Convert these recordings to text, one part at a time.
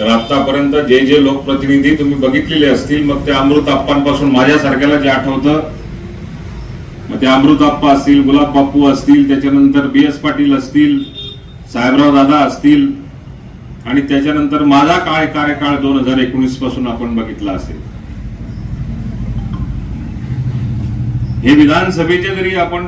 तर आतापर्यंत जे जे लोकप्रतिनिधी तुम्ही बघितलेले असतील मग ते अमृत आप्पांपासून माझ्यासारख्याला जे आठवतं मग ते अमृत आप्पा असतील गुलाब बाप्पू असतील त्याच्यानंतर बी एस पाटील असतील साहेबराव दादा असतील आणि त्याच्यानंतर माझा काळ कार्यकाळ दोन हजार एकोणीसपासून आपण बघितला असेल. हे विधानसभेचे जरी आपण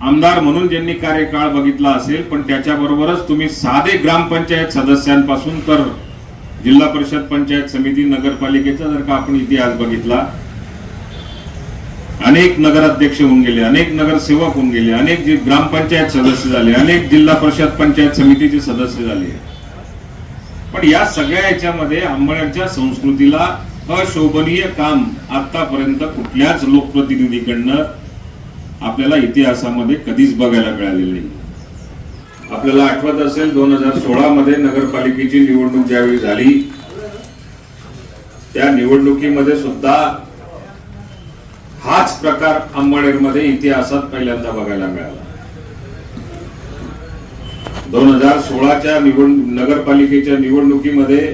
आमदार म्हणून ज्यांनी कार्यकाळ बघितला असेल पण त्याच्याबरोबरच तुम्ही साधे ग्रामपंचायत सदस्यांपासून तर जिल्हा परिषद पंचायत समिती नगरपालिकेचा जर का आपण इतिहास बघितला अनेक नगराध्यक्ष होऊन गेले अनेक नगरसेवक होऊन गेले अनेक जे ग्रामपंचायत सदस्य झाले अनेक जिल्हा परिषद पंचायत समितीचे सदस्य झाले. पण या सगळ्या याच्यामध्ये आंबळ्यांच्या संस्कृतीला अशोभनीय काम आतापर्यंत कुठल्याच लोकप्रतिनिधीकडनं आपल्याला इतिहासामध्ये कधीच बघायला मिळालेली नाही. आपल्याला आठवत असेल दोन हजार सोळा मध्ये नगरपालिकेची निवडणूक ज्यावेळी झाली त्या निवडणुकीमध्ये सुद्धा हाच प्रकार अंबळनेरमध्ये इतिहासात पहिल्यांदा बघायला मिळाला. दोन हजार सोळाच्या निवड नगरपालिकेच्या निवडणुकीमध्ये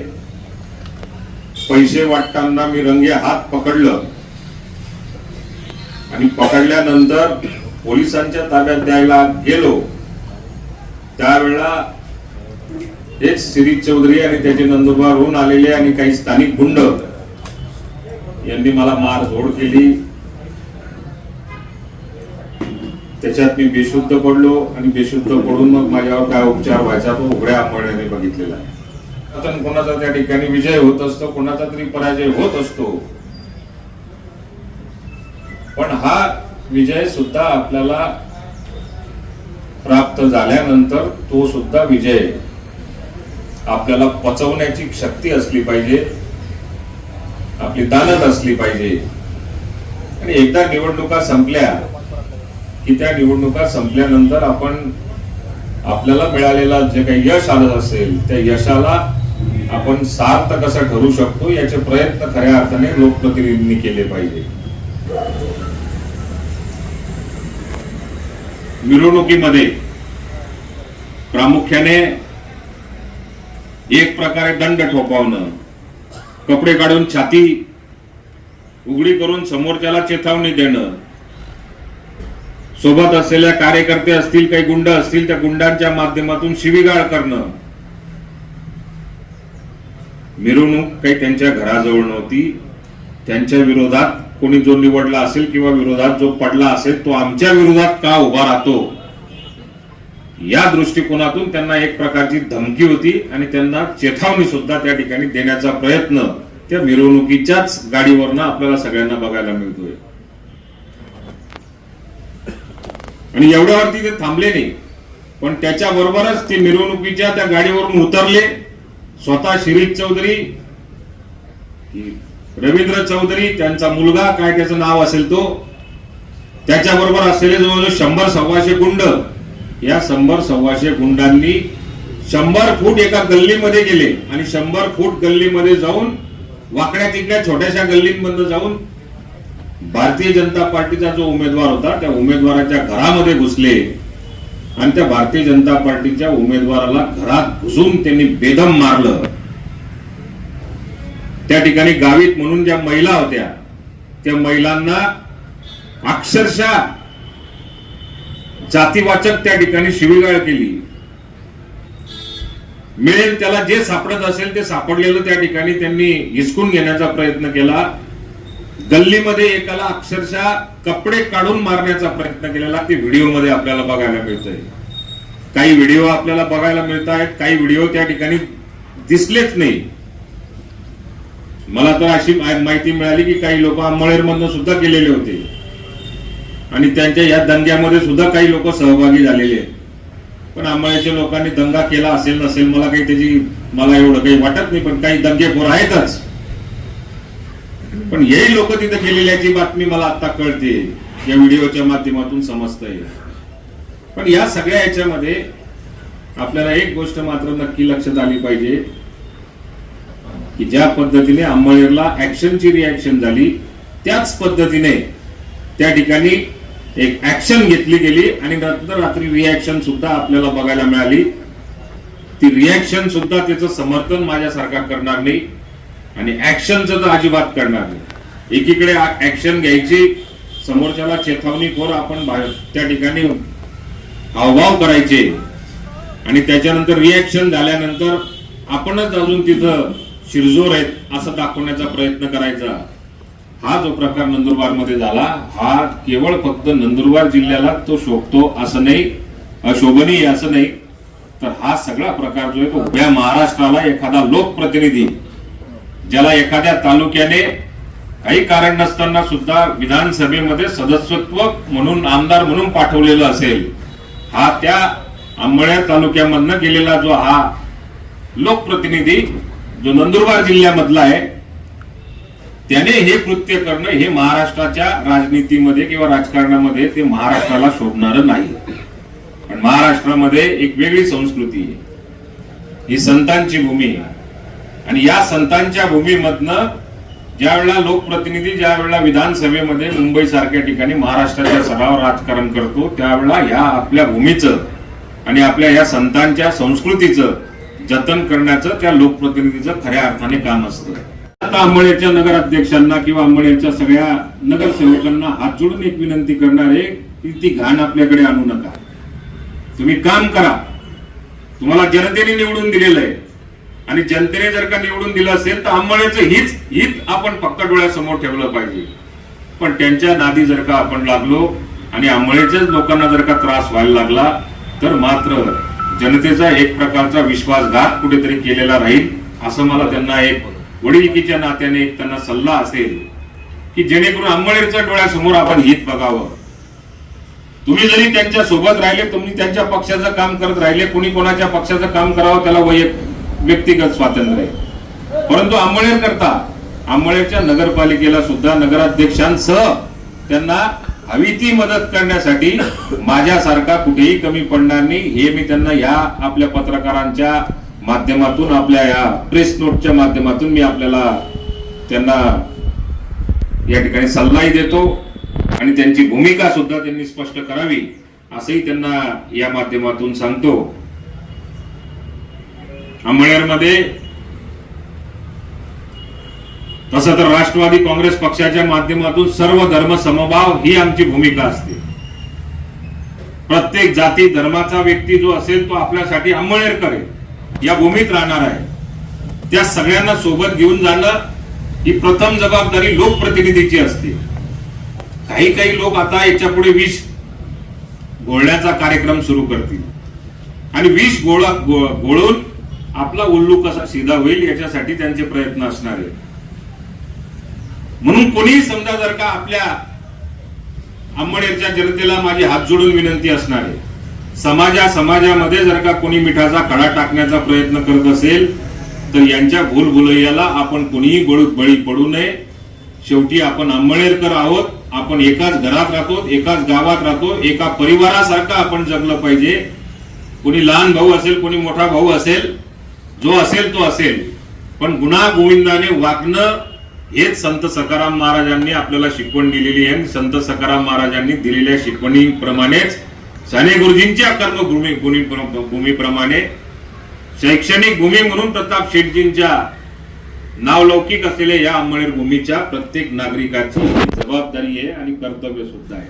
पैसे वाटताना मी रंगे हात पकडलं. आणि पकडल्यानंतर पोलिसांच्या ताब्यात द्यायला गेलो त्यावेळेला हेच सिरीज चौधरी आणि त्याचे नंदुरबार होऊन आलेले आणि काही स्थानिक गुंड यांनी मला मारझोड केली. त्याच्यात मी बेशुद्ध पडलो आणि बेशुद्ध पडून मग माझ्यावर काय उपचार व्हायचा तो उघड्या आंबळ्याने बघितलेला आहे. आता कोणाचा त्या ठिकाणी विजय होत असतो कोणाचा तरी पराजय होत असतो पण हा विजय सुद्धा आपल्याला प्राप्त झाल्यानंतर तो सुद्धा विजय. आपल्याला पचवण्याची शक्ती असली पाहिजे. आपली दानत असली पाहिजे. आणि एकदा निवडणुका संपल्या की त्या निवडणुका संपल्यानंतर आपण आपल्याला मिळालेला जे काही यश आलं असेल त्या यशाला आपण सार्थ कसं ठरू शकतो याचे प्रयत्न खऱ्या अर्थाने लोकप्रतिनिधींनी केले पाहिजे. मिरवणुकीमध्ये प्रामुख्याने एक प्रकारे दंड ठोपावणं कपडे काढून छाती उघडी करून समोरच्याला चेतावणी देणं सोबत असलेल्या कार्यकर्ते असतील काही गुंड असतील त्या गुंडांच्या माध्यमातून शिवीगाळ करणं. मिरवणूक काही त्यांच्या घराजवळ नव्हती. त्यांच्या विरोधात कोणी जो निवडला असेल किंवा विरोधात जो पडला असेल तो आमच्या विरोधात का उभा राहतो? या दृष्टिकोनातून त्यांना एक प्रकारची धमकी होती आणि त्यांना चेतावणी सुद्धा त्या ठिकाणी देण्याचा प्रयत्न त्या मिरवणुकीच्याच गाडीवरनं आपल्याला सगळ्यांना बघायला मिळतोय. आणि एवढ्यावरती ते थांबले नाही. पण त्याच्या बरोबरच ते मिरवणुकीच्या त्या गाडीवरून उतरले. स्वतः शिरीष चौधरी रवींद्र चौधरी त्यांचा मुलगा काय त्याचं नाव असेल तो त्याच्याबरोबर असलेले जवळजवळ शंभर सव्वाशे गुंड. या शंभर सव्वाशे गुंडांनी शंभर फूट एका गल्लीमध्ये गेले आणि शंभर फूट गल्लीमध्ये जाऊन वाकड्या तिकड्या छोट्याशा गल्लींमध्ये जाऊन भारतीय जनता पार्टीचा जो उमेदवार होता त्या उमेदवाराच्या घरामध्ये घुसले. आणि त्या भारतीय जनता पार्टीच्या उमेदवाराला घरात घुसून त्यांनी बेदम मारलं. त्या ठिकाणी गावीत म्हणून ज्या महिला होत्या त्या महिलांना अक्षरशः जातीवाचक त्या ठिकाणी शिवीगाळ केली. मिळेल त्याला जे सापडत असेल ते सापडलेलं त्या ठिकाणी त्यांनी हिसकून घेण्याचा प्रयत्न केला. गल्लीमध्ये एकाला अक्षरशः कपडे काढून मारण्याचा प्रयत्न केलेला ते व्हिडिओमध्ये आपल्याला बघायला मिळतंय. काही व्हिडिओ आपल्याला बघायला मिळत आहेत काही व्हिडिओ त्या ठिकाणी दिसलेच नाही. मला तर अशी माहिती मिळाली की काही लोक आंबळेरमधनं सुद्धा गेलेले होते. आणि त्यांच्या या दंग्यामध्ये सुद्धा काही लोक सहभागी झालेले आहेत. पण आंबळ्याच्या लोकांनी दंगा केला असेल नसेल मला काही त्याची मला एवढं काही वाटत नाही पण काही दंगेखोर आहेतच. पण हे लोक तिथे केलेल्याची बातमी मला आता कळते. या व्हिडिओच्या माध्यमातून समजतंय. पण या सगळ्या याच्यामध्ये आपल्याला एक गोष्ट मात्र नक्की लक्षात आली पाहिजे. की ज्या पद्धतीने अंबळनेरला ऍक्शनची रिॲक्शन झाली त्याच पद्धतीने त्या ठिकाणी एक ऍक्शन घेतली गेली आणि नंतर रात्री रिॲक्शन सुद्धा आपल्याला बघायला मिळाली. ती रिॲक्शन सुद्धा त्याचं समर्थन माझ्यासारखा करणार नाही आणि ऍक्शनचं तर अजिबात करणार नाही. एकीकडे ऍक्शन घ्यायची समोरच्याला चेतावणीखोर आपण बाहेर त्या ठिकाणी हावभाव करायचे आणि त्याच्यानंतर रिॲक्शन झाल्यानंतर आपणच अजून तिथं शिरजोर आहेत असं दाखवण्याचा प्रयत्न करायचा. हा जो प्रकार नंदुरबारमध्ये झाला हा केवळ फक्त नंदुरबार जिल्ह्याला तो शोभतो असं नाही अशोभनीय असं नाही तर हा सगळा प्रकार जो आहे तो महाराष्ट्राला एखादा लोकप्रतिनिधी ज्याला एखाद्या तालुक्याने काही कारण नसताना सुद्धा विधानसभेमध्ये सदस्यत्व म्हणून आमदार म्हणून पाठवलेलं असेल हा त्या आंबळ्या तालुक्यामधनं गेलेला जो हा लोकप्रतिनिधी जो नंदुरबार जिल्ह्यामधला आहे त्याने हे कृत्य करणं हे महाराष्ट्राच्या राजनीतीमध्ये किंवा राजकारणामध्ये ते महाराष्ट्राला शोभणार नाही. पण महाराष्ट्रामध्ये एक वेगळी संस्कृती आहे. ही संतांची भूमी आहे. आणि या संतांच्या भूमीमधनं ज्या वेळेला लोकप्रतिनिधी ज्या वेळेला विधानसभेमध्ये मुंबई सारख्या ठिकाणी महाराष्ट्राच्या सभावर राजकारण करतो त्यावेळेला ह्या आपल्या भूमीचं आणि आपल्या या संतांच्या संस्कृतीचं जतन करण्याचं त्या लोकप्रतिनिधीचं खऱ्या अर्थाने काम असतं. आता आंबळेच्या नगराध्यक्षांना किंवा अंबळेच्या सगळ्या नगरसेवकांना हात जोडून एक विनंती करणार आहे की ती घाण आपल्याकडे आणू नका. तुम्ही काम करा. तुम्हाला जनतेने निवडून दिलेलं आहे. आणि जनतेने जर का निवडून दिलं असेल तर आंबळेचं हीच हित आपण फक्त डोळ्यासमोर ठेवलं पाहिजे. पण त्यांच्या नादी जर का आपण लागलो आणि आंबळेच्याच लोकांना जर का त्रास व्हायला लागला तर मात्र जनतेचा एक प्रकारचा विश्वासघात कुठेतरी केलेला राहील असं मला त्यांना एक वडिलकीच्या नात्याने एक त्यांना सल्ला असेल की जेणेकरून आंबळेच्या डोळ्यासमोर आपण हित बघावं. तुम्ही जरी त्यांच्यासोबत राहिले तुम्ही त्यांच्या पक्षाचं काम करत राहिले कोणी कोणाच्या पक्षाचं काम करावं त्याला वैयक्तिक व्यक्तिगत स्वातंत्र्य आहे. परंतु आंबळेर करता आंबळेरच्या नगरपालिकेला सुद्धा नगराध्यक्षांसह त्यांना हवी ती मदत करण्यासाठी माझ्यासारखा कुठेही कमी पडणार नाही. हे मी त्यांना या आपल्या पत्रकारांच्या माध्यमातून आपल्या या प्रेस नोटच्या माध्यमातून मी आपल्याला त्यांना या ठिकाणी सल्लाही देतो आणि त्यांची भूमिका सुद्धा त्यांनी स्पष्ट करावी असंही त्यांना या माध्यमातून सांगतो. अंबळनेरमध्ये तसं तर राष्ट्रवादी काँग्रेस पक्षाच्या माध्यमातून सर्व धर्म समभाव ही आमची भूमिका असते. प्रत्येक जाती धर्माचा व्यक्ती जो असेल तो आपल्यासाठी अंमळेर करेल या भूमीत राहणार आहे. त्या सगळ्यांना सोबत घेऊन जाणं ही प्रथम जबाबदारी लोकप्रतिनिधीची असते. काही काही लोक आता याच्यापुढे विष गोळण्याचा कार्यक्रम सुरू करतील. आणि विष गोळा गोळून आपला उल्लू कसा सीधा होईल याच्यासाठी त्यांचे प्रयत्न असणार आहे म्हणून कोणीही समजा जर का आपल्या आंबडेरच्या जनतेला माझी हात जोडून विनंती असणार आहे. समाजा समाजामध्ये जर का कोणी मिठाचा खडा टाकण्याचा प्रयत्न करत असेल तर यांच्या भूलभुलैयाला आपण कोणीही गोळ बळी पडू नये. शेवटी आपण आंबळेरकर आहोत आपण एकाच घरात राहतो एकाच गावात राहतो एका परिवारासारखं आपण जगलं पाहिजे. कोणी लहान भाऊ असेल कोणी मोठा भाऊ असेल जो असेल तो असेल. पण गुन्हा गोविंदाने वागणं हेच संत सकाराम महाराजांनी आपल्याला शिकवण दिलेली आहे. आणि संत सकाराम महाराजांनी दिलेल्या शिकवणीप्रमाणेच साने गुरुजींच्या कर्मभूमी भूमी- भूमीप्रमाणे शैक्षणिक भूमी म्हणून प्रताप शेटजींच्या नावलौकिक असलेल्या या अंमळेर भूमीच्या प्रत्येक नागरिकाची जबाबदारी आहे आणि कर्तव्य सुद्धा आहे.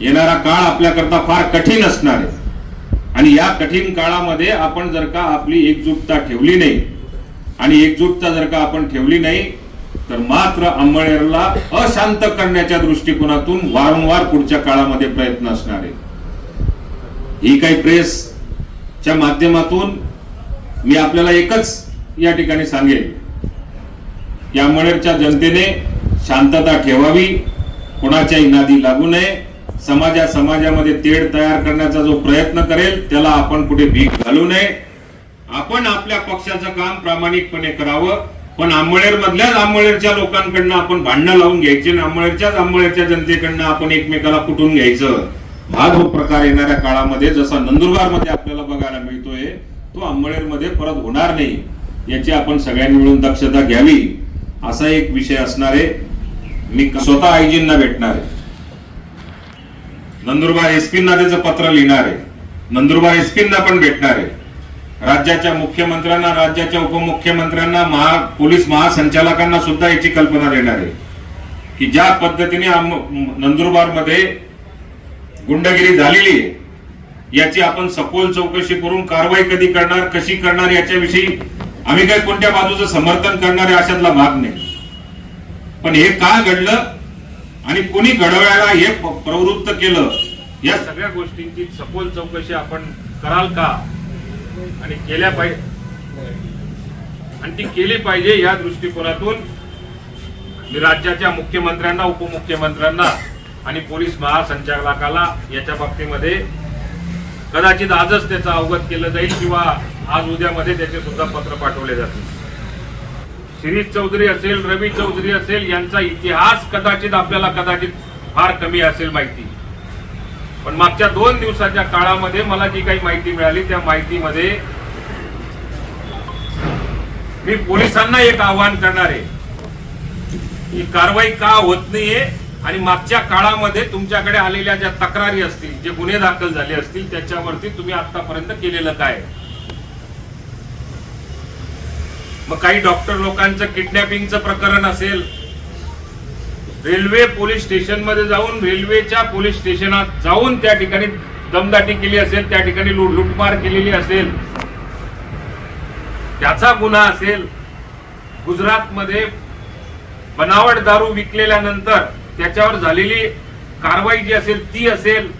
येणारा काळ आपल्याकरता फार कठीण असणार आहे. आणि या कठीण काळामध्ये आपण जर का आपली एकजुटता ठेवली नाही आणि एकजुटता जर का आपण ठेवली नाही तर मात्र आंबळेरला अशांत करण्याच्या दृष्टिकोनातून वारंवार पुढच्या काळामध्ये प्रयत्न असणार आहे ही काही प्रेसच्या माध्यमातून मी आपल्याला एकच या ठिकाणी सांगेल की अंबळनेरच्या जनतेने शांतता ठेवावी कोणाच्याही नादी लागू नये समाजा समाजामध्ये तेढ तयार करण्याचा जो प्रयत्न करेल त्याला आपण कुठे भीक घालू नये. आपण आपल्या पक्षाचं काम प्रामाणिकपणे करावं पण आंबळेर मधल्याच आंबळेरच्या लोकांकडनं आपण भांडणं लावून घ्यायचे आणि आंबळेरच्याच आंबळेरच्या जनतेकडनं आपण एकमेकाला कुठून घ्यायचं? हा जो प्रकार येणाऱ्या काळामध्ये जसा नंदुरबारमध्ये आपल्याला बघायला मिळतोय तो आंबळेरमध्ये परत होणार नाही. याची आपण सगळ्यांनी मिळून दक्षता घ्यावी. असा एक विषय असणार आहे. मी स्वतः आयजींना भेटणार आहे. नंदुरबार एसपींना त्याचं पत्र लिहिणार आहे. नंदुरबार एसपींना पण भेटणार आहे. राज्याच्या मुख्यमंत्र्यांना राज्याच्या उपमुख्यमंत्र्यांना महा पोलीस महासंचालकांना सुद्धा याची कल्पना देणार आहे. की ज्या पद्धतीने नंदुरबारमध्ये गुंडगिरी झालेली आहे याची आपण सखोल चौकशी करून कारवाई कधी करणार कशी करणार याच्याविषयी आम्ही काही कोणत्या बाजूचं समर्थन करणारे अशातला भाग नाही. पण हे का घडलं आणि कोणी घडवायला हे प्रवृत्त केलं या सगळ्या गोष्टींची सखोल चौकशी आपण कराल का? आणि केल्या पाहिजे. आणि ती केली पाहिजे या दृष्टिकोनातून मी राज्याच्या मुख्यमंत्र्यांना उपमुख्यमंत्र्यांना आणि पोलीस महासंचालकाला याच्या बाबतीमध्ये कदाचित आजच त्याचं अवगत केलं जाईल किंवा आज उद्यामध्ये त्याचे सुद्धा पत्र पाठवले जातील. शिरीष चौधरी असेल रवी चौधरी असेल यांचा इतिहास कदाचित आपल्याला कदाचित फार कमी असेल माहिती. पण मागच्या दोन दिवसाच्या काळामध्ये मला जी काही माहिती मिळाली त्या माहितीमध्ये मी पोलिसांना एक आवाहन करणार आहे. ही कारवाई का होत नाहीये आणि मागच्या काळामध्ये तुमच्याकडे आलेल्या ज्या तक्रारी असतील जे गुन्हे दाखल झाले असतील त्याच्यावरती तुम्ही आतापर्यंत केलेलं काय? मग काही डॉक्टर लोकांचं किडनॅपिंगचं प्रकरण असेल रेल्वे पोलीस स्टेशनमध्ये जाऊन रेल्वेच्या पोलीस स्टेशनात जाऊन त्या ठिकाणी दमदाटी केली असेल त्या ठिकाणी लूट केलेली असेल त्याचा गुन्हा असेल गुजरातमध्ये बनावट दारू विकलेल्यानंतर त्याच्यावर झालेली कारवाई जी असेल ती असेल.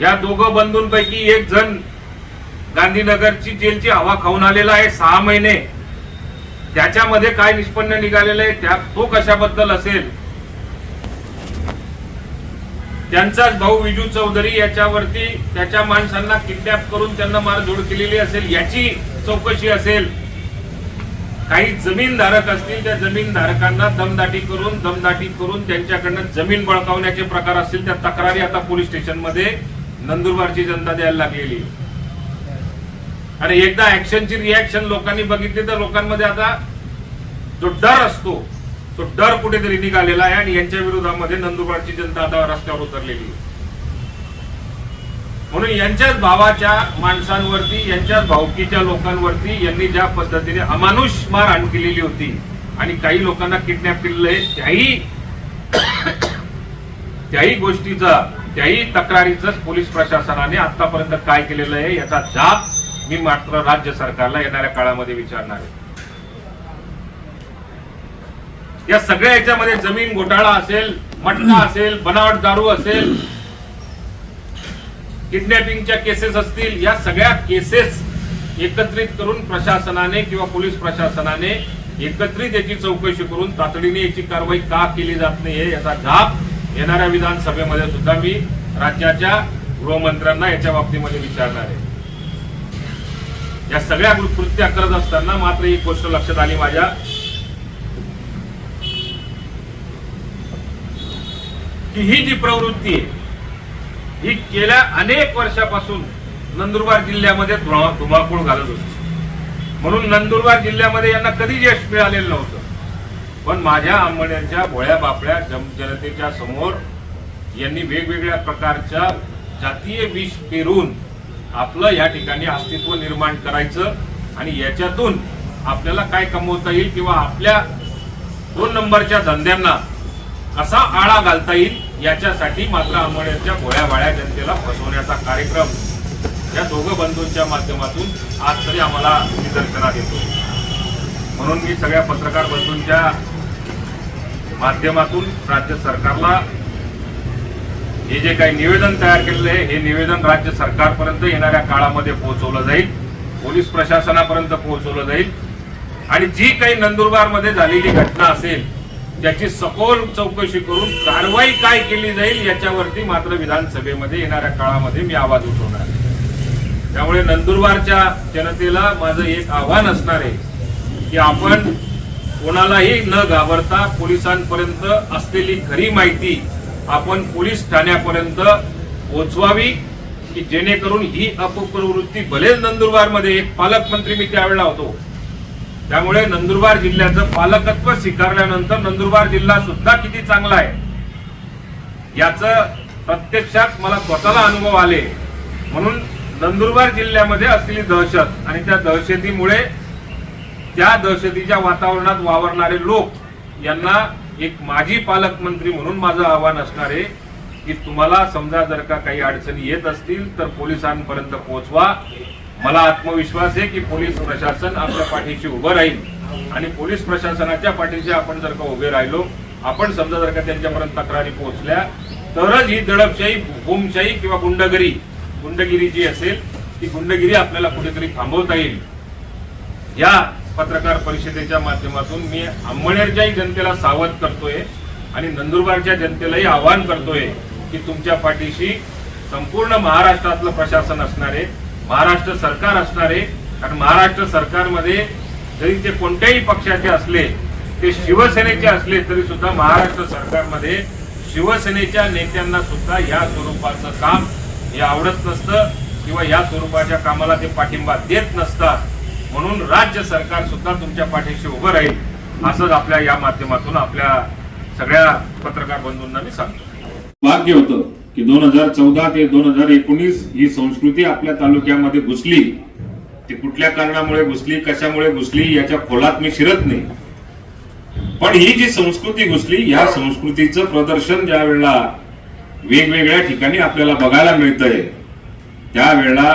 या दोघं बंधूंपैकी एक जण गांधीनगरची जेलची हवा खाऊन आलेला आहे सहा महिने. त्याच्यामध्ये काय निष्पन्न निघालेलं आहे त्या तो कशाबद्दल असेल त्यांचाच भाऊ विजू चौधरी याच्यावरती त्याच्या माणसांना किडनॅप करून त्यांना मारझोड केलेली असेल याची चौकशी असेल काही जमीनधारक असतील त्या जमीनधारकांना दमदाटी करून दमदाटी करून त्यांच्याकडनं जमीन बळकावण्याचे प्रकार असतील त्या तक्रारी आता पोलीस स्टेशनमध्ये नंदुरबारची जनता द्यायला लागलेली आहे. आणि एकदा ऍक्शनची रिॲक्शन लोकांनी बघितली तर लोकांमध्ये आता जो डर असतो तो डर कुठेतरी निघालेला आहे आणि यांच्या विरोधामध्ये नंदुरबारची जनता आता रस्त्यावर उतरलेली आहे. म्हणून यांच्याच भावाच्या माणसांवरती यांच्याच भावकीच्या लोकांवरती यांनी ज्या पद्धतीने अमानुष मारहाण केलेली होती आणि काही लोकांना किडनॅप केलेलं आहे त्याही त्याही गोष्टीचा त्याही तक्रारीच पोलीस प्रशासनाने आतापर्यंत काय केलेलं आहे याचा जाब मी मात्र राज्य सरकारला येणाऱ्या काळामध्ये विचारणार आहे. या सगळ्या याच्यामध्ये जमीन घोटाळा असेल मटका असेल बनावट दारू असेल किडनॅपिंगच्या केसेस असतील या सगळ्या केसेस एकत्रित करून प्रशासनाने किंवा पोलीस प्रशासनाने एकत्रित याची चौकशी करून तातडीने याची कारवाई का केली जात नाहीये याचा घाप येणाऱ्या विधानसभेमध्ये सुद्धा मी राज्याच्या गृहमंत्र्यांना याच्या बाबतीमध्ये विचारणार आहे. या सगळ्या कृत्या करत असताना मात्र एक गोष्ट लक्षात आली माझ्या. की ही जी प्रवृत्ती आहे ही गेल्या अनेक वर्षापासून नंदुरबार जिल्ह्यामध्ये धुमा- धुमाकूळ घालत होती. म्हणून नंदुरबार जिल्ह्यामध्ये यांना कधी यश मिळालेलं नव्हतं. पण माझ्या आंबण्यांच्या भोळ्या बापड्या जनतेच्या समोर यांनी वेगवेगळ्या प्रकारच्या जातीय विष पेरून आपलं या ठिकाणी अस्तित्व निर्माण करायचं आणि याच्यातून आपल्याला काय कमवता येईल किंवा आपल्या दोन नंबरच्या धंद्यांना कसा आळा घालता येईल याच्यासाठी मात्र आंबण्याच्या भोळ्या भाळ्या जनतेला फसवण्याचा कार्यक्रम या दोघं बंधूंच्या माध्यमातून आज तरी आम्हाला निदर्शनात येतो. म्हणून मी सगळ्या पत्रकार बंधूंच्या माध्यमातून राज्य सरकारला हे जे काही निवेदन तयार केलेलं आहे हे निवेदन राज्य सरकारपर्यंत येणाऱ्या काळामध्ये पोहोचवलं जाईल पोलीस प्रशासनापर्यंत पोहोचवलं जाईल. आणि जी काही नंदुरबारमध्ये झालेली घटना असेल त्याची सखोल चौकशी करून कारवाई काय केली जाईल याच्यावरती मात्र विधानसभेमध्ये येणाऱ्या काळामध्ये मी आवाज उठवणार त्यामुळे नंदुरबारच्या जनतेला माझं एक आव्हान असणार आहे की आपण कोणालाही न घाबरता पोलिसांपर्यंत असलेली खरी माहिती आपण पोलीस ठाण्यापर्यंत पोहोचवावी की जेणेकरून ही अपप्रवृत्ती भलेच नंदुरबारमध्ये एक पालकमंत्री मी त्यावेळेला होतो. त्यामुळे नंदुरबार जिल्ह्याचं पालकत्व स्वीकारल्यानंतर नंदुरबार जिल्हा सुद्धा किती चांगला आहे याच प्रत्यक्षात मला स्वतःला अनुभव आले. म्हणून नंदुरबार जिल्ह्यामध्ये असलेली दहशत आणि त्या दहशतीमुळे त्या दहशतीच्या वातावरणात वावरणारे लोक यांना एक माजी पालकमंत्री म्हणून माझं आव्हान असणार आहे की तुम्हाला समजा जर का काही अडचणी येत असतील तर पोलिसांपर्यंत पोहोचवा. मला आत्मविश्वास आहे की पोलीस प्रशासन आपल्या पाठीशी उभं राहील. आणि पोलीस प्रशासनाच्या पाठीशी आपण जर का उभे राहिलो आपण समजा जर का त्यांच्यापर्यंत तक्रारी पोहोचल्या तरच ही दडपशाही हुमशाही किंवा गुंडगिरी गुंडगिरी जी असेल ती गुंडगिरी आपल्याला कुठेतरी थांबवता येईल. या पत्रकार परिषदेच्या माध्यमातून मी अंमळनेरच्याही जनतेला सावध करतोय आणि नंदुरबारच्या जनतेलाही आवाहन करतोय की तुमच्या पाठीशी संपूर्ण महाराष्ट्रातलं प्रशासन असणार आहे महाराष्ट्र सरकार असणार आहे. कारण महाराष्ट्र सरकारमध्ये जरी ते कोणत्याही पक्षाचे असले ते शिवसेनेचे असले तरी सुद्धा महाराष्ट्र सरकारमध्ये शिवसेनेच्या नेत्यांना सुद्धा या स्वरूपाचं काम हे आवडत नसतं किंवा या स्वरूपाच्या कामाला ते पाठिंबा देत नसतात. म्हणून राज्य सरकार सुद्धा तुमच्या पाठीशी उभं राहील असंच आपल्या या माध्यमातून आपल्या सगळ्या पत्रकार बंधूंना मी सांगतो. भाग्य होतं की दोन हजार चौदा ते दोन हजार एकोणीस ही संस्कृती आपल्या तालुक्यामध्ये घुसली. ती कुठल्या कारणामुळे घुसली कशामुळे घुसली याच्या खोलात मी शिरत नाही. पण ही जी संस्कृती घुसली या संस्कृतीचं प्रदर्शन ज्या वेळेला वेगवेगळ्या ठिकाणी आपल्याला बघायला मिळतंय त्यावेळेला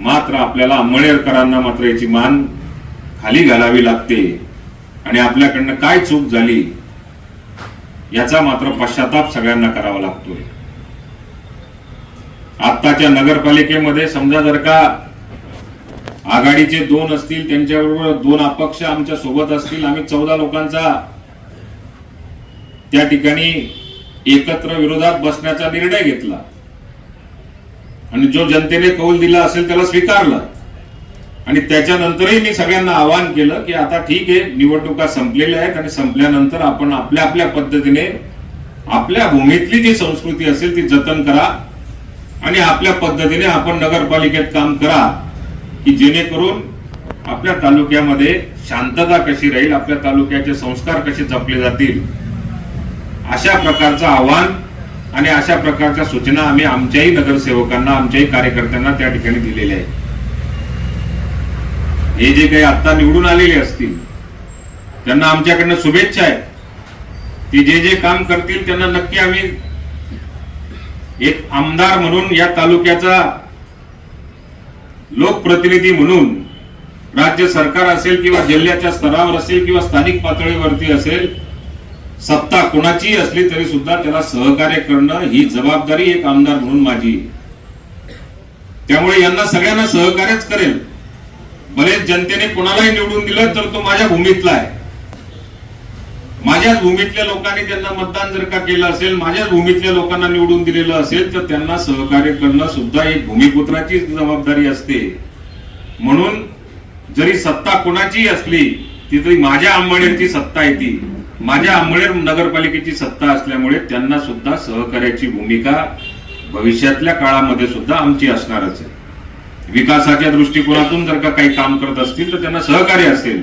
मात्र आपल्याला आंबळेकरांना मात्र याची मान खाली घालावी लागते. आणि आपल्याकडनं काय चूक झाली याचा मात्र पश्चाताप सगळ्यांना करावा लागतोय. आत्ताच्या नगरपालिकेमध्ये समजा जर का आघाडीचे दोन असतील त्यांच्याबरोबर दोन अपक्ष आमच्यासोबत असतील आम्ही चौदा लोकांचा त्या ठिकाणी एकत्र विरोधात बसण्याचा निर्णय घेतला. आणि जो जनतेने कौल दिला असेल त्याला स्वीकारलं. आणि त्याच्यानंतरही मी सगळ्यांना आवाहन केलं की आता ठीक आहे निवडणुका संपलेल्या आहेत आणि संपल्यानंतर आपण आपल्या आपल्या पद्धतीने आपल्या भूमीतली जी संस्कृती असेल ती जतन करा आणि आपल्या पद्धतीने आपण नगरपालिकेत काम करा की जेणेकरून आपल्या तालुक्यामध्ये शांतता कशी राहील आपल्या तालुक्याचे संस्कार कसे जपले जातील. अशा प्रकारचं आव्हान आणि अशा प्रकारच्या सूचना आम्ही आमच्याही नगरसेवकांना आमच्याही कार्यकर्त्यांना त्या ठिकाणी दिलेल्या आहेत. हे जे काही आता निवडून आलेले असतील त्यांना आमच्याकडनं शुभेच्छा आहेत. ते जे जे काम करतील त्यांना नक्की आम्ही एक आमदार म्हणून या तालुक्याचा लोकप्रतिनिधी म्हणून राज्य सरकार असेल किंवा जिल्ह्याच्या स्तरावर असेल किंवा स्थानिक पातळीवरती असेल सत्ता कोणाची असली तरी सुद्धा त्याला सहकार्य करणं ही जबाबदारी एक आमदार म्हणून माझी. त्यामुळे यांना सगळ्यांना सहकार्यच करेल. बरेच जनतेने कोणालाही निवडून दिलं तर तो माझ्या भूमीतला आहे. माझ्याच भूमीतल्या लोकांनी त्यांना मतदान जर का केलं असेल माझ्याच भूमीतल्या लोकांना निवडून दिलेलं असेल तर त्यांना सहकार्य करणं सुद्धा एक भूमिपुत्राची जबाबदारी असते. म्हणून जरी सत्ता कोणाचीही असली ती तरी माझ्या अंबळनेरची सत्ता येते माझ्या अंबळनेर नगरपालिकेची सत्ता असल्यामुळे त्यांना सुद्धा सहकार्याची भूमिका भविष्यातल्या काळामध्ये सुद्धा आमची असणारच आहे. विकासाच्या दृष्टिकोनातून जर का काही काम करत असतील तर त्यांना सहकार्य असेल.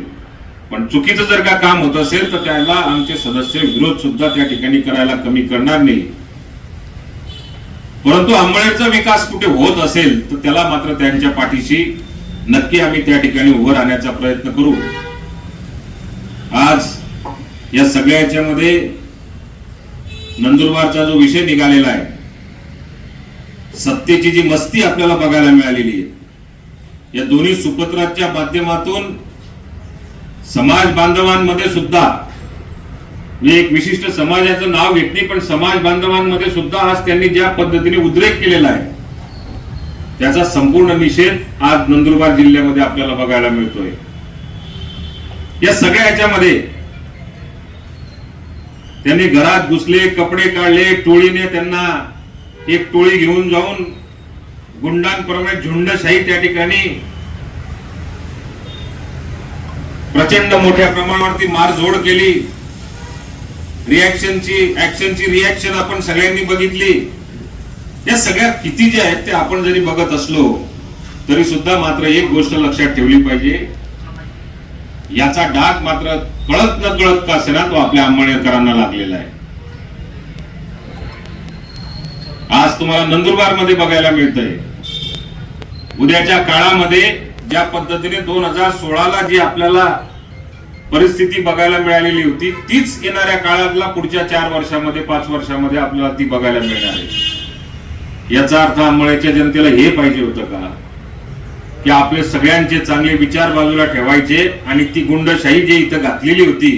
पण चुकीचं जर का काम होत असेल तर त्याला आमचे सदस्य विरोध सुद्धा त्या ठिकाणी करायला कमी करणार नाही. परंतु आंबळेचा विकास कुठे होत असेल तर त्याला मात्र त्यांच्या पाठीशी नक्की आम्ही त्या ठिकाणी उभं राहण्याचा प्रयत्न करू. आज या सगळ्या याच्यामध्ये नंदुरबारचा जो विषय निघालेला आहे सत्तेची जी मस्ती आपल्याला बघायला मिळालेली आहे या दोन्ही सुपत्राच्या माध्यमातून समाज बांधवांमध्ये सुद्धा मी एक विशिष्ट समाजाचं नाव घेत नाही पण समाज बांधवांमध्ये सुद्धा आज त्यांनी ज्या पद्धतीने उद्रेक केलेला आहे त्याचा संपूर्ण निषेध आज नंदुरबार जिल्ह्यामध्ये आपल्याला बघायला मिळतोय. या सगळ्या याच्यामध्ये त्यांनी घरात घुसले कपडे काढले टोळीने त्यांना एक टोळी घेऊन जाऊन गुंडांप्रमाणे झुंडशाही त्या ठिकाणी प्रचंड मोठ्या प्रमाणावरती मारझोड केली. रिॲक्शनची ऍक्शनची रिॲक्शन आपण सगळ्यांनी बघितली. या सगळ्या किती जे आहेत ते आपण जरी बघत असलो तरी सुद्धा मात्र एक गोष्ट लक्षात ठेवली पाहिजे. याचा डाग मात्र कळत न कळत का असेना तो आपल्या अंमळनेरकरांना लागलेला आहे? आज तुम्हाला नंदुरबारमध्ये बघायला मिळतंय. उद्याच्या काळामध्ये ज्या पद्धतीने दोन हजार सोळाला जी आपल्याला परिस्थिती बघायला मिळालेली होती तीच येणाऱ्या काळातला पुढच्या चार वर्षामध्ये पाच वर्षामध्ये आपल्याला ती बघायला मिळणार आहे. याचा अर्थ आंबळ्याच्या जनतेला हे पाहिजे होतं का? की आपले सगळ्यांचे चांगले विचार बाजूला ठेवायचे आणि ती गुंडशाही जी इथं घातलेली होती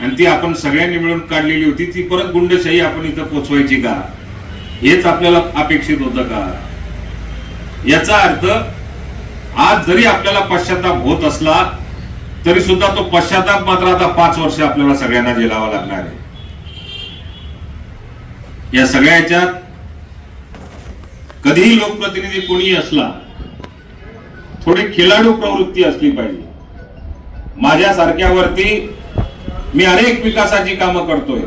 आणि ती आपण सगळ्यांनी मिळून काढलेली होती ती परत गुंडशाही आपण इथं पोचवायची का? हेच आपल्याला अपेक्षित होतं का? याचा अर्थ आज जरी आपल्याला पश्चाताप होत असला तरी सुद्धा तो पश्चाताप मात्र आता पाच वर्ष आपल्याला सगळ्यांना झेलावा लागणार आहे. या सगळ्या याच्यात कधीही लोकप्रतिनिधी कोणीही असला थोडी खिलाडू प्रवृत्ती असली पाहिजे. माझ्यासारख्यावरती मी अनेक विकासाची कामं करतोय.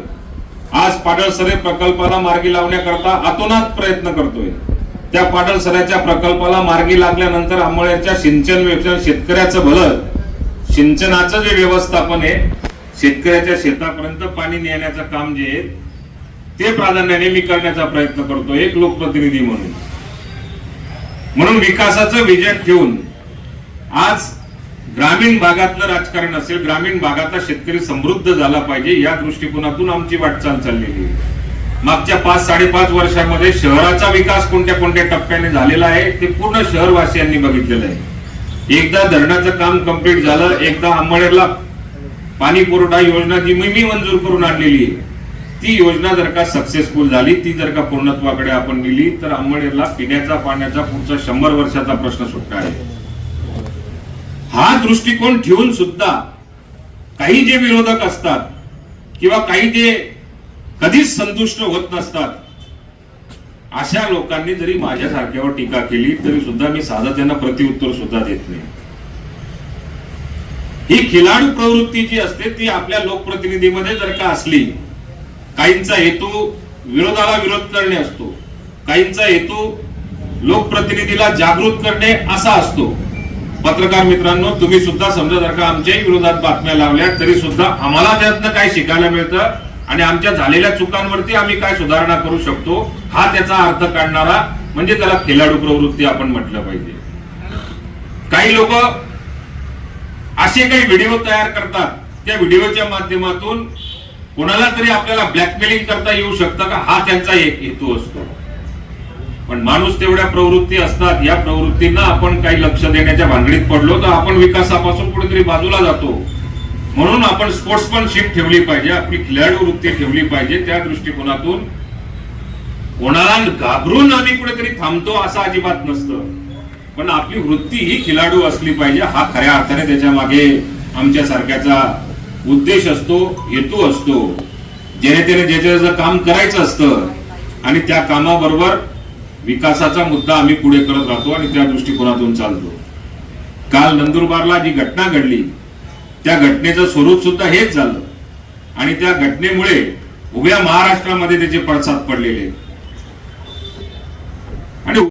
आज पाडळसरे प्रकल्पाला मार्गी लावण्याकरता अतोनात प्रयत्न करतोय. त्या पाडळसऱ्याच्या प्रकल्पाला मार्गी लागल्यानंतर आंबोळ्याच्या सिंचन व्यवस्था शेतकऱ्याचं भलं सिंचनाचं जे व्यवस्थापन आहे शेतकऱ्याच्या शेतापर्यंत पाणी नेण्याचं काम जे आहे ते प्राधान्याने मी करण्याचा प्रयत्न करतो एक लोकप्रतिनिधी म्हणून. म्हणून विकासाचं विजन ठेवून आज ग्रामीण भागातलं राजकारण असेल ग्रामीण भागातला शेतकरी समृद्ध झाला पाहिजे या दृष्टिकोनातून आमची वाटचाल चाललेली आहे. मागच्या पाच साडेपाच वर्षामध्ये शहराचा विकास कोणत्या कोणत्या टप्प्याने झालेला आहे ते पूर्ण शहरवासियांनी बघितलेलं आहे. एकदा धरणाचं काम कंप्लीट झालं एकदा आंबळेला पाणी पुरवठा योजना जी मी मी मंजूर करून आणलेली आहे ती योजना जर का सक्सेसफुल झाली ती जर का पूर्णत्वाकडे आपण नेली तर आंबळेला पिण्याचा पाण्याचा पुढचा शंभर वर्षाचा प्रश्न सुटणार आहे. हा दृष्टिकोन ठेवून सुद्धा काही जे विरोधक असतात किंवा काही जे कधीच संतुष्ट होत नसतात अशा लोकांनी जरी माझ्यासारख्यावर टीका केली तरी सुद्धा मी साधं त्यांना प्रतिउत्तर सुद्धा देत नाही. ही खिलाडू प्रवृत्ती जी असते ती आपल्या लोकप्रतिनिधीमध्ये जर का असली काहींचा हेतू विरोधाला विरोध करणे असतो काहींचा हेतू लोकप्रतिनिधीला जागृत करणे असा असतो. पत्रकार मित्रांनो तुम्ही सुद्धा समजा जर का आमच्याही विरोधात बातम्या लावल्या तरी सुद्धा आम्हाला त्यातनं काय शिकायला मिळतं आणि आमच्या झालेल्या चुकांवरती आम्ही काय सुधारणा करू शकतो हा त्याचा अर्थ काढणारा म्हणजे त्याला खेळाडू प्रवृत्ती आपण म्हटलं पाहिजे. काही लोक असे काही व्हिडिओ तयार करतात त्या व्हिडिओच्या माध्यमातून कोणाला तरी आपल्याला ब्लॅकमेलिंग करता येऊ शकतं का? हा त्यांचा एक हेतू असतो. पण माणूस तेवढ्या प्रवृत्ती असतात या प्रवृत्तींना आपण काही लक्ष देण्याच्या भानगडीत पडलो तर आपण विकासापासून कुठेतरी बाजूला जातो. म्हणून आपण स्पोर्ट्समनशिप ठेवली पाहिजे आपली खिलाडू वृत्ती ठेवली पाहिजे त्या दृष्टिकोनातून कोणाला घाबरून आम्ही कुठेतरी थांबतो असं अजिबात नसतं. पण आपली वृत्ती ही खिलाडू असली पाहिजे हा खऱ्या अर्थाने त्याच्यामागे आमच्या सारख्याचा उद्देश असतो हेतू असतो. जेणे त्याने ज्याच्या काम करायचं असतं आणि त्या कामाबरोबर विकासाचा मुद्दा आम्ही पुढे करत राहतो आणि त्या दृष्टिकोनातून चालतो काल नंदुरबारला जी घटना घडली त्या घटनेचं स्वरूप सुद्धा हेच झालं आणि त्या घटनेमुळे उभ्या महाराष्ट्रामध्ये त्याचे पडसाद पडलेले आहेत.